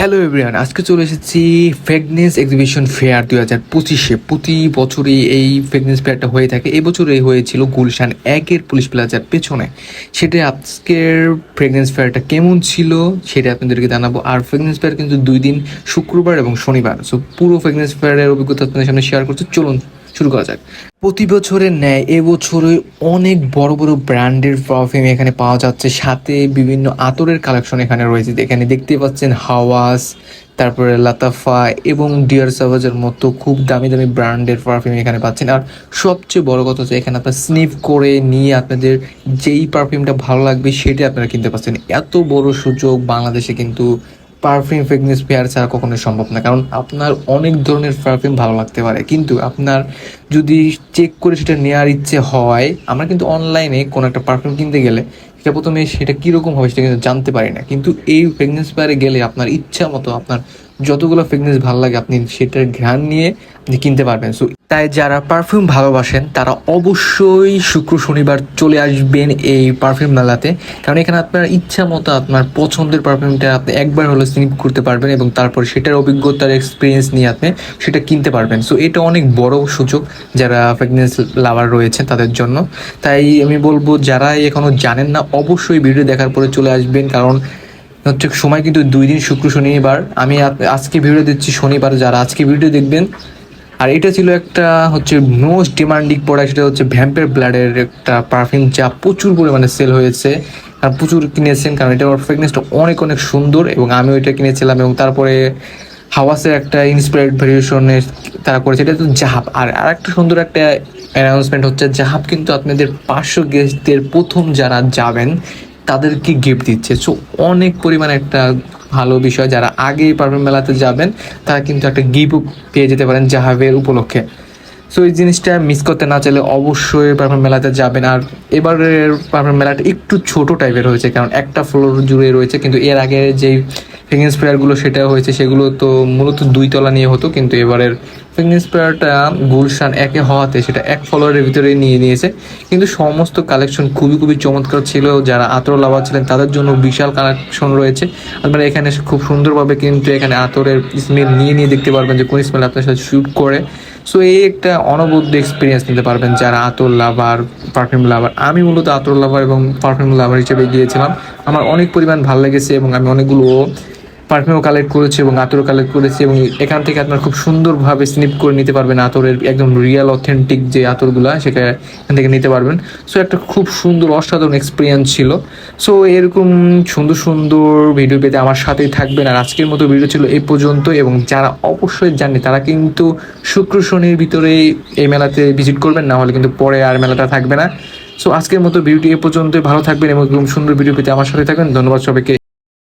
Hello everyone আজকে চলে এসেছি ফেকনেস এক্সিবিশন ফেয়ার দুই হাজার পঁচিশে। প্রতি বছরই এই ফেকনেস ফেয়ারটা হয়ে থাকে। এবছরে হয়েছিল গুলশান একের পুলিশ প্লাজার পেছনে। সেটা আজকের ফ্রেগনেন্স ফেয়ারটা কেমন ছিল সেটা আপনাদেরকে জানাব। আর ফ্রেগনেন্স ফেয়ার কিন্তু দুই দিন শুক্রবার এবং শনিবার। সো পুরো ফ্রেগনেন্স ফেয়ারের অভিজ্ঞতা আপনাদের সামনে শেয়ার করতে চলুন শুরু করা যাক। প্রতি বছরের ন্যায় এবছরে অনেক বড় বড় ব্র্যান্ডের পারফিউম এখানে পাওয়া যাচ্ছে। সাথে বিভিন্ন আতরের কালেকশন এখানে রয়েছে। এখানে দেখতে পাচ্ছেন হাওয়াস, তারপরে লাতাফা এবং ডিয়ার সাভাজের মতো খুব দামি দামি ব্র্যান্ডের পারফিউম এখানে পাচ্ছেন। আর সবচেয়ে বড় কথা হচ্ছে এখানে আপনার স্নিফ করে নিয়ে আপনাদের যেই পারফিউমটা ভালো লাগবে সেটাই আপনারা কিনতে পাচ্ছেন। এত বড় সুযোগ বাংলাদেশে কিন্তু পারফিউম ফ্রেগনেন্স পেয়ার ছাড়া কখনোই সম্ভব না। কারণ আপনার অনেক ধরনের পারফিউম ভালো লাগতে পারে। কিন্তু আপনার যদি চেক করে সেটা নেওয়ার ইচ্ছে হয়, আমরা কিন্তু অনলাইনে কোনো একটা পারফিউম কিনতে গেলে সেটা প্রথমে সেটা কীরকম হবে সেটা কিন্তু জানতে পারি না। কিন্তু এই ফ্রেগনেন্স পেয়ারে গেলে আপনার ইচ্ছা মতো আপনার যতগুলো ফ্রেগনেন্স ভালো লাগে, আপনি সেটার ঘ্রাণ নিয়ে আপনি কিনতে পারবেন। সো তাই যারা পারফিউম ভালোবাসেন, তারা অবশ্যই শুক্র শনিবার চলে আসবেন এই পারফিউম মেলাতে। কারণ এখানে আপনার ইচ্ছা মতো, আপনার পছন্দের পারফিউমটা আপনি একবার হলো স্নিপ করতে পারবেন এবং তারপর সেটার অভিজ্ঞতার এক্সপিরিয়েন্স নিয়ে আপনি সেটা কিনতে পারবেন। সো এটা অনেক বড় সুযোগ যারা ফ্রেগনেন্স লাভার রয়েছে তাদের জন্য। তাই আমি বলব যারা এখনও জানেন না, অবশ্যই ভিডিও দেখার পরে চলে আসবেন। কারণ হচ্ছে সময় কিন্তু দুই দিন শুক্র, শনিবার। আমি আজকে ভিডিও দিচ্ছি শনিবার, যারা আজকে ভিডিও দেখবেন, আর এটা ছিল একটা হচ্ছে মোস্ট ডিমান্ডিং প্রোডাক্ট সেটা হচ্ছে ভ্যাম্পের ব্লাডের একটা পারফিউম যা প্রচুর পরিমাণে সেল হয়েছে, আর প্রচুর কিনেছেন, কারণ এটার ফ্রেগনেসটা অনেক অনেক সুন্দর, এবং আমি ওইটা কিনেছিলাম, এবং তারপরে হাওয়াসের একটা ইন্সপায়ার্ড ভেরিয়েশনের তারা করেছে, এটা তো জাহাব আর আরেকটা সুন্দর একটা অ্যানাউন্সমেন্ট হচ্ছে জাহাব কিন্তু আপনাদের পাঁচশো গেস্টদের প্রথম যারা যাবেন তাদেরকে গিফট দিচ্ছে। সো অনেক পরিমাণে একটা ভালো বিষয়। যারা আগে পারফিউম মেলাতে যাবেন, তারা কিন্তু একটা গিফট পেয়ে যেতে পারেন জাহাবের উপলক্ষে। সো এই জিনিসটা মিস করতে না চাইলে অবশ্যই পারফিউম মেলাতে যাবেন। আর এবারের পারফিউম মেলাটা একটু ছোট টাইপের হয়েছে, কারণ একটা ফ্লোর জুড়ে রয়েছে, কিন্তু এর আগে যেই ফ্রেগনেন্স স্প্রেয়ারগুলো সেটা হয়েছে, সেগুলো তো মূলত দুই তলা নিয়ে হতো, কিন্তু এবারের স্প্রেয়ারটা গুলশান একে হওয়াতে সেটা এক ফলোয়ারের ভিতরে নিয়ে নিয়েছে। কিন্তু সমস্ত কালেকশন খুবই খুবই চমৎকার ছিল। যারা আতর লাভার ছিলেন, তাদের জন্য বিশাল কালেকশন রয়েছে। আপনারা এখানে খুব সুন্দরভাবে কিন্তু এখানে আতরের স্মেল নিয়ে নিয়ে দেখতে পারবেন যে কোন স্মেল আপনার সাথে শ্যুট করে। সো এই একটা অনবদ্য এক্সপিরিয়েন্স নিতে পারবেন যারা আতর লাভার পারফিউম লাভার আমি মূলত আতর লাভার এবং পারফিউম লাভার হিসেবে গিয়েছিলাম। আমার অনেক পরিমাণ ভালো লেগেছে এবং আমি অনেকগুলো পারফিউমও কালেক্ট করেছি এবং আতরও কালেক্ট করেছি এবং এখান থেকে আপনার খুব সুন্দরভাবে স্নিপ করে নিতে পারবেন আতরের একদম রিয়েল অথেন্টিক যে আতরগুলা, সেটা এখান থেকে নিতে পারবেন। সো একটা খুব সুন্দর, অসাধারণ এক্সপিরিয়েন্স ছিল। সো এরকম সুন্দর সুন্দর ভিডিও পেতে আমার সাথেই থাকবেন। আর আজকের মতো ভিডিও ছিল এই পর্যন্ত এবং যারা অবশ্যই জানে তারা কিন্তু শুক্র শনির ভিতরে এই মেলাতে ভিজিট করবেন, না হলে কিন্তু পরে আর মেলাটা থাকবে না। সো আজকের মতো ভিডিওটি এ পর্যন্ত ভালো থাকবেন এবং সুন্দর ভিডিও পেতে আমার সাথে থাকবেন। ধন্যবাদ সবাইকে।